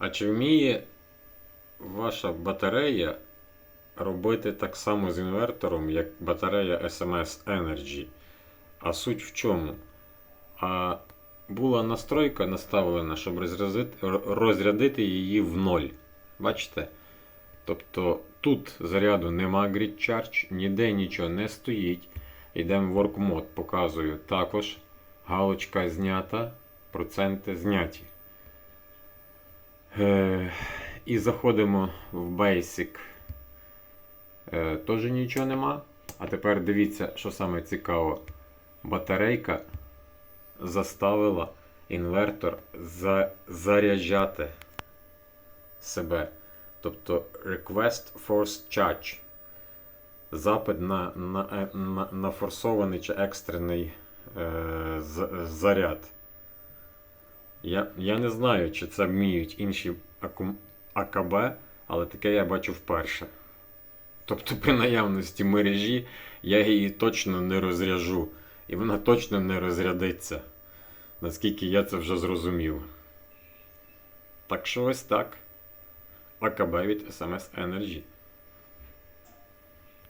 А чи вміє ваша батарея робити так само з інвертором, як батарея SMS Energy? А суть в чому? А була настройка наставлена, щоб розрядити, її в ноль. Бачите? Тобто тут заряду нема Grid Charge, ніде нічого не стоїть. Йдемо в Work Mode, показую. Також галочка знята, проценти зняті. Е, і заходимо в Basic. Е, теж нічого нема. А тепер дивіться, що саме цікаво. Батарейка заставила інвертор за, заряджати себе. Тобто Request Force Charge. Запит на, на, е, на, на форсований чи екстрений е, з- заряд. Я, я не знаю, чи це вміють інші АКБ, але таке я бачу вперше. Тобто, при наявності мережі я її точно не розряжу. І вона точно не розрядиться. Наскільки я це вже зрозумів. Так що ось так. АКБ від SMS Energy.